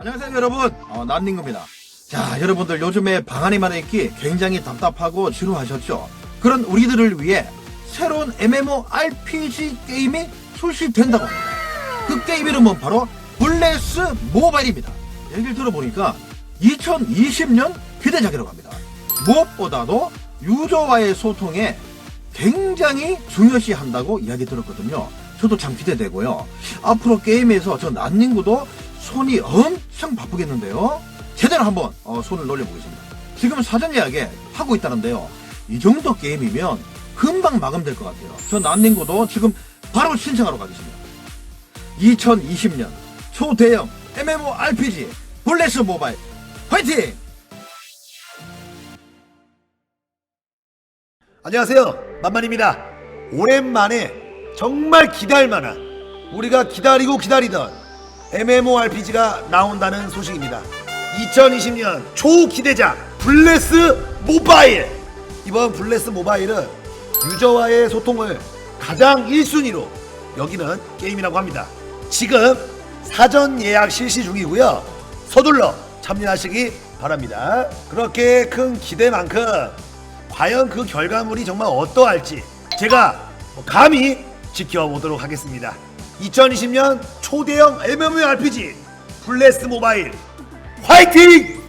안녕하세요 여러분. 어, 난닝구입니다. 자 여러분들 요즘에 방 안에만 있기 굉장히 답답하고 지루하셨죠? 그런 우리들을 위해 새로운 MMORPG 게임이 출시된다고 합니다. 그 게임 이름은 바로 블레스 모바일입니다. 얘기를 들어보니까 2020년 기대작이라고 합니다. 무엇보다도 유저와의 소통에 굉장히 중요시 한다고 이야기 들었거든요. 저도 참 기대되고요. 앞으로 게임에서 저 난닝구도 손이 엄청 바쁘겠는데요. 제대로 한번 어, 손을 놀려보겠습니다. 지금 사전 예약에 하고 있다는데요. 이 정도 게임이면 금방 마감될 것 같아요. 저 난닝구도 지금 바로 신청하러 가겠습니다. 2020년 초대형 MMORPG 블레스 모바일 화이팅! 안녕하세요 만만입니다 오랜만에 정말 기다릴 만한 우리가 기다리고 기다리던 MMORPG가 나온다는 소식입니다. 2020년 초기대작 블레스 모바일. 이번 블레스 모바일은 유저와의 소통을 가장 1순위로 여기는 게임이라고 합니다. 지금 사전 예약 실시 중이고요. 서둘러 참여하시기 바랍니다. 그렇게 큰 기대만큼 과연 그 결과물이 정말 어떠할지 제가 뭐 감히 지켜보도록 하겠습니다. 2020년 초대형 MMORPG 블레스 모바일 화이팅!